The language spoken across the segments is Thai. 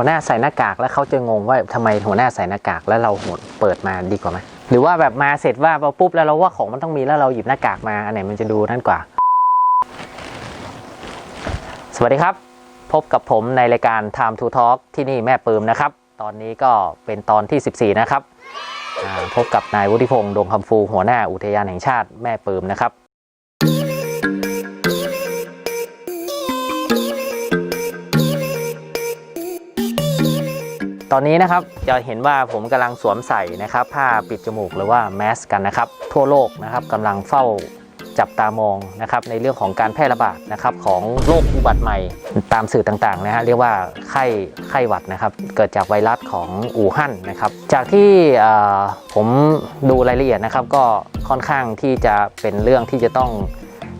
หัวหน้าใส่หน้ากากแล้วเขาจะงงว่าทำไมหัวหน้าใส่หน้ากากแล้วเราเปิดมาดีกว่าไหมหรือว่าแบบมาเสร็จว่าพอปุ๊บแล้วเราว่าของมันต้องมีแล้วเราหยิบหน้ากากมาอันไหนมันจะดูนั่นกว่า สวัสดีครับ พบกับผมในรายการ Time to Talk ที่นี่แม่ปืมนะครับ ตอนนี้ก็เป็นตอนที่ 14 นะครับพบกับนายวุฒิพงษ์ดวงคำฟูหัวหน้าอุทยานแห่งชาติแม่ปืมนะครับ อนนี้นะครับจะเห็นว่าผมกำลังสวมใส่นะครับ ผ้าปิดจมูกหรือว่าแมสกันนะครับ ทั่วโลกนะครับกำลังเฝ้าจับตามองนะครับในเรื่องของการแพร่ระบาดนะครับของโรคอุบัติใหม่ตามสื่อต่างๆนะฮะเรียกว่าไข้ไข้หวัดนะครับเกิดจากไวรัสของอู่ฮั่นนะครับจากที่ผมดูรายละเอียดนะครับก็ค่อนข้างที่จะเป็นเรื่องที่จะต้อง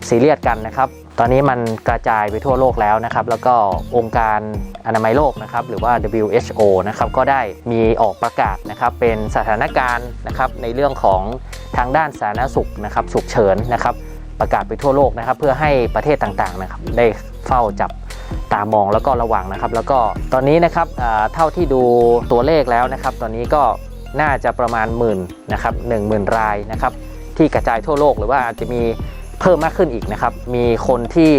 ซีเรียสกันนะครับ ตอนนี้มันกระจายไปทั่วโลกแล้วนะครับ แล้วก็องค์การอนามัยโลกนะครับ หรือว่า WHO นะครับ ก็ได้มีออกประกาศนะครับ เป็นสถานการณ์นะครับในเรื่องของทางด้านสาธารณสุขนะครับฉุกเฉินนะครับ ประกาศไปทั่วโลกนะครับ เพื่อให้ประเทศต่างๆนะครับ ได้เฝ้าจับตามองแล้วก็ระวังนะครับ แล้วก็ตอนนี้นะครับอ่าเท่าที่ดูตัวเลขแล้วนะครับ ตอนนี้ก็น่าจะประมาณหมื่นนะครับหนึ่งหมื่นรายนะครับ ที่กระจายทั่วโลกหรือว่าอาจจะมี เพิ่มมากขึ้นอีกนะครับ มีคนที่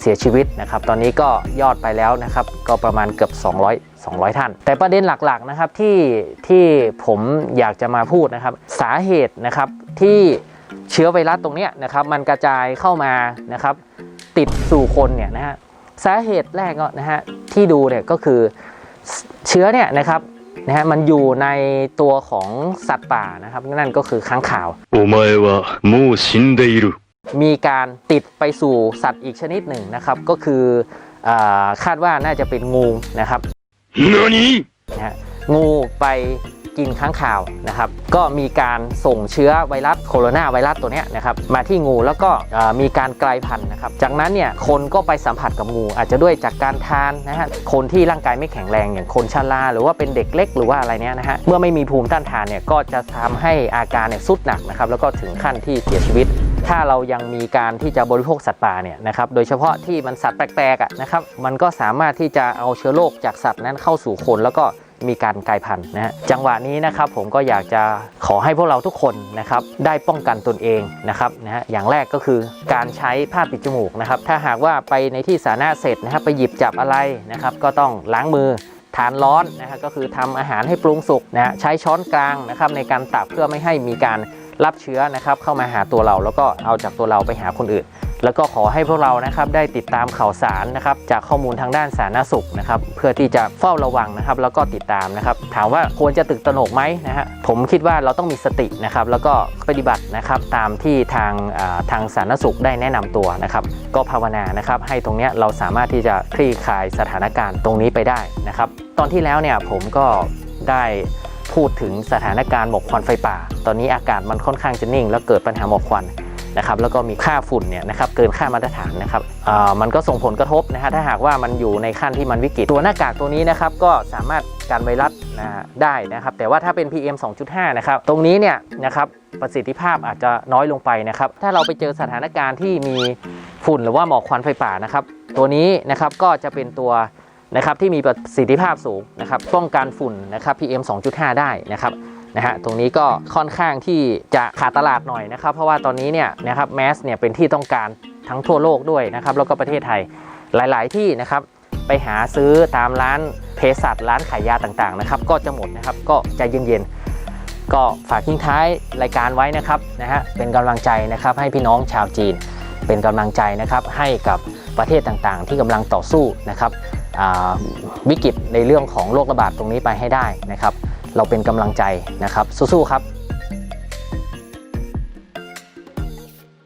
เสียชีวิตนะครับ ตอนนี้ก็ยอดไปแล้วนะครับ ก็ประมาณเกือบ 200 200 ท่าน แต่ประเด็นหลักๆนะครับที่ที่ผมอยากจะมาพูดนะครับ สาเหตุนะครับที่เชื้อไวรัสตรงนี้นะครับมันกระจายเข้ามานะครับ ติดสู่คนเนี่ยนะฮะสาเหตุแรกก็นะฮะที่ดูเนี่ยก็คือเชื้อเนี่ยนะครับนะฮะมันอยู่ในตัวของสัตว์ป่านะครับ นั่นก็คือค้างคาวาวะมูชินเดอิ มีการติดไปสู่สัตว์อีกชนิดหนึ่งนะครับ ก็คืออาคาดว่าน่าจะเป็นงูนะครับ何นะฮะงูไปกินค้างคาวนะครับ ก็มีการส่งเชื้อไวรัสโคโรนาไวรัสตัวเนี้ยนะครับมาที่งูแล้วก็เอ่อมีการกลายพันธุ์นะครับ จากนั้นเนี่ยคนก็ไปสัมผัสกับงู อาจจะด้วยจากการทานนะฮะคนที่ร่างกายไม่แข็งแรงอย่างคนชราหรือว่าเป็นเด็กเล็กหรือว่าอะไรเนี้ยนะฮะเมื่อไม่มีภูมิต้านทานเนี่ยก็จะทำให้อาการเนี่ยสุดหนักนะครับแล้วก็ถึงขั้นที่เสียชีวิต ถ้าเรายังมีการที่จะบริโภคสัตว์ป่าเนี่ยนะครับโดยเฉพาะที่มันสัตว์แปลกๆอะนะครับมันก็สามารถที่จะเอาเชื้อโรคจากสัตว์นั้นเข้าสู่คนแล้วก็มีการกลายพันธุ์นะฮะจังหวะนี้นะครับผมก็อยากจะขอให้พวกเราทุกคนนะครับได้ป้องกันตนเองนะครับนะฮะอย่างแรกก็คือการใช้ผ้าปิดจมูกนะครับถ้าหากว่าไปในที่สาธารณะเสร็จนะครับไปหยิบจับอะไรนะครับก็ต้องล้างมือทานร้อนนะฮะก็คือทำอาหารให้ปรุงสุกนะฮะใช้ช้อนกลางนะครับในการตักเพื่อไม่ให้มีการ รับเชื้อนะครับเข้ามาหาตัวเรา แล้วก็เอาจากตัวเราไปหาคนอื่น แล้วก็ขอให้พวกเรานะครับได้ติดตามข่าวสารนะครับจากข้อมูลทางด้านสาธารณสุขนะครับเพื่อที่จะเฝ้าระวังนะครับแล้วก็ติดตามนะครับถามว่าควรจะตึกตระหนกไหมนะฮะผมคิดว่าเราต้องมีสตินะครับแล้วก็ปฏิบัตินะครับตามที่ทางทางสาธารณสุขได้แนะนำตัวนะครับก็ภาวนานะครับให้ตรงเนี้ยเราสามารถที่จะคลี่คลายสถานการณ์ตรงนี้ไปได้นะครับตอนที่แล้วเนี่ยผมก็ได้ พูดถึงสถานการณ์หมอกควันไฟป่า ตอนนี้อากาศมันค่อนข้างจะนิ่ง แล้วเกิดปัญหาหมอกควันนะครับแล้วก็มีค่าฝุ่นเนี่ยนะครับเกินค่ามาตรฐานนะครับมันก็ส่งผลกระทบนะฮะถ้าหากว่ามันอยู่ในขั้นที่มันวิกฤตตัวหน้ากากตัวนี้นะครับก็สามารถกันไวรัสนะฮะได้นะครับแต่ว่าถ้าเป็น PM 2.5 นะครับตรงนี้เนี่ยนะครับประสิทธิภาพอาจจะน้อยลงไปนะครับถ้าเราไปเจอสถานการณ์ที่มีฝุ่นหรือว่าหมอกควันไฟป่านะครับตัวนี้นะครับก็จะเป็นตัว นะครับที่มีประสิทธิภาพสูงนะครับป้องกันฝุ่นนะครับ PM 2.5 ได้นะครับนะฮะตรงนี้ก็ค่อนข้างที่จะขาดตลาดหน่อยนะครับ เพราะว่าตอนนี้เนี่ยนะครับแมสเนี่ยเป็นที่ต้องการทั้งทั่วโลกด้วยนะครับแล้วก็ประเทศไทยหลาย ๆ ที่นะครับไปหาซื้อตามร้านเภสัชร้านขายยาต่างๆนะครับก็จะหมดนะครับก็ใจเย็นๆ ก็ฝากทิ้งท้ายรายการไว้นะครับนะฮะเป็นกำลังใจนะครับให้พี่น้องชาวจีน เป็นกำลังใจนะครับให้กับประเทศต่างๆ ที่กำลังต่อสู้นะครับ วิกฤตในเรื่องของโรคระบาดตรงนี้ไปให้ได้นะครับ เราเป็นกำลังใจนะครับสู้ๆครับ